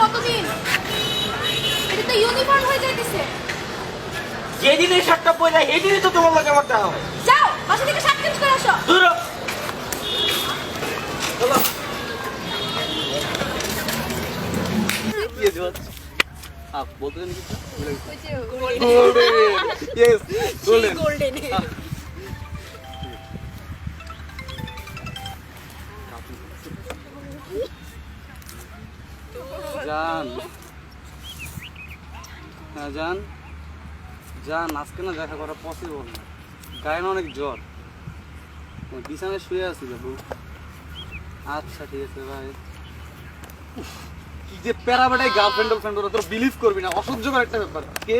কতদিন? এটা তো শার্টটা পরে এই তো তোমার লাগে আমার দেখা হয়। যাও বাসা থেকে শার্ট চেঞ্জ করে আসো। দূর চলো। আপ বলতেন ইয়েস গোল্ডেন গোল্ডেন জান। হ্যাঁ জান। জান আজকে না দেখা করা পসিবল না। গায়ে না অনেক জ্বর। বিছানায় শুয়ে আছি বাবু আচ্ছা ঠিক আছে ভাই কি যে প্যারা বেটাই গার্লফ্রেন্ড গার্লফ্রেন্ড ওরা তোর বিলিভ করবি না অসহ্যকর একটা ব্যাপার। কে?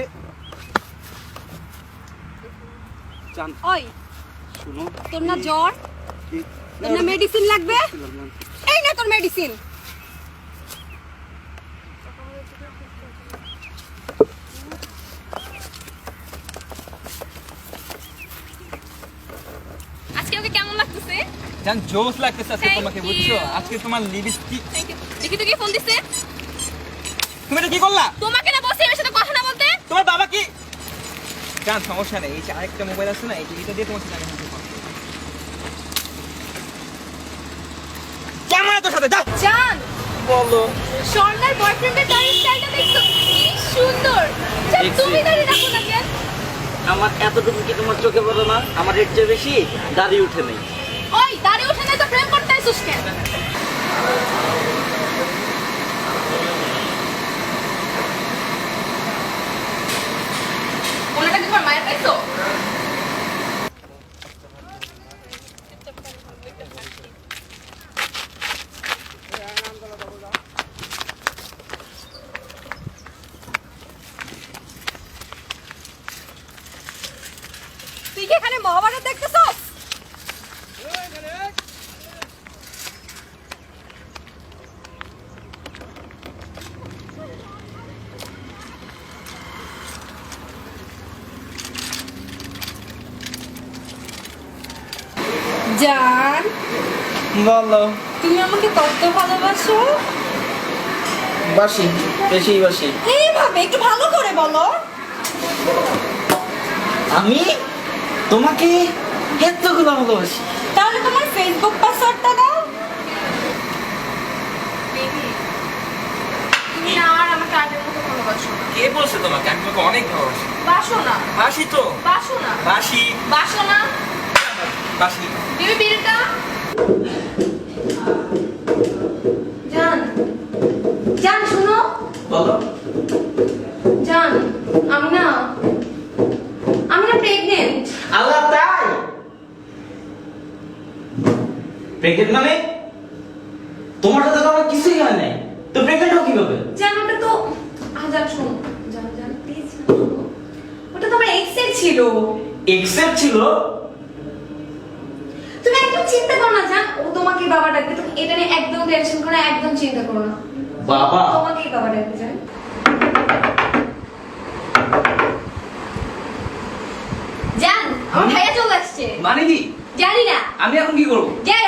জান ওই শুনো। তোর না জ্বর? তোর না মেডিসিন লাগবে? এই না তোর মেডিসিন আজকে ওকে কেমন লাগতেছে? জান জোস লাগতেছে আজকে তোমাকে বুঝছ? আজকে তোমার লিপস্টিক দেখি তো কি ফোন দিছে। তুমি এটা কি করলা? তোমাকে না বসে এর সাথে কথা না বলতে? তোমার বাবা কি? জান সমস্যা নেই। এই যে আরেকটা মোবাইল আছে না এই এটা দিয়ে তোমার সাথে। কেমন তোর সাথে যা! জান! বলো। স্বর্ণার বয়ফ্রেন্ডের দাড়ির স্টাইলটা দেখছ? কি সুন্দর! তুমি দাড়ি রাখো না কেন আমার এতটুকু কি তোমার চোখে পড়ো না? আমার এর চেয়ে বেশি দাড়ি উঠে নেই। ওই দাড়ি উঠে নাই তো প্রেম করতে আইছিস কেন কোনটা কি তোমার মায়ের পাইছো তুই কি এখানে মহাভারত দেখতেছস? জান বলো। তুমি আমাকে কত ভালোবাসো? বাসি বেশি বাসি। এইভাবে একটু ভালো করে বলো। আমি তোমাকে এতগুলো ভালোবাসি। তাহলে তোমার ফেসবুক পাসওয়ার্ডটা দাও। তুমি আর আমাকে আগের মতো ভালোবাসো না। কে বলছে তোমাকে? আমি তোমাকে অনেক ভালোবাসি। বাসো না। বাসি তো? বাসো না। বাসি। বাসো না। বাসি। বেবি বিলটা? জান। জান শুনো। বলো। জান আমি না আমি না প্রেগনেন্ট আল্লাহ তাই প্রেগনেন্ট মানে তোমার সাথে তো আমার কিছুই হয় নাই। তো প্রেগনেন্ট হও কীভাবে? জান ওটা তো আজান শোন জান জান প্লিজ ওটা তো আমার এক্সের ছিল। এক্সেপ্ট ছিল? তুমি একদম চিন্তা করো না জান ও তোমাকে বাবা ডাকবে তুমি এটা নিয়ে একদম টেনশন করো না, একদম চিন্তা করো না। বাবা? তোমাকেই বাবা ডাকবে জান। জান আমার ভাইয়া চলে আসছে। মানে কি? জানি না। আমি এখন কি করব? জানি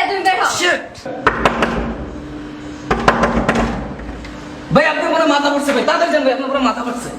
মাথা পড়ছে ভাই তাদের জন্য আপনার পুরো মাথা পড়ছে।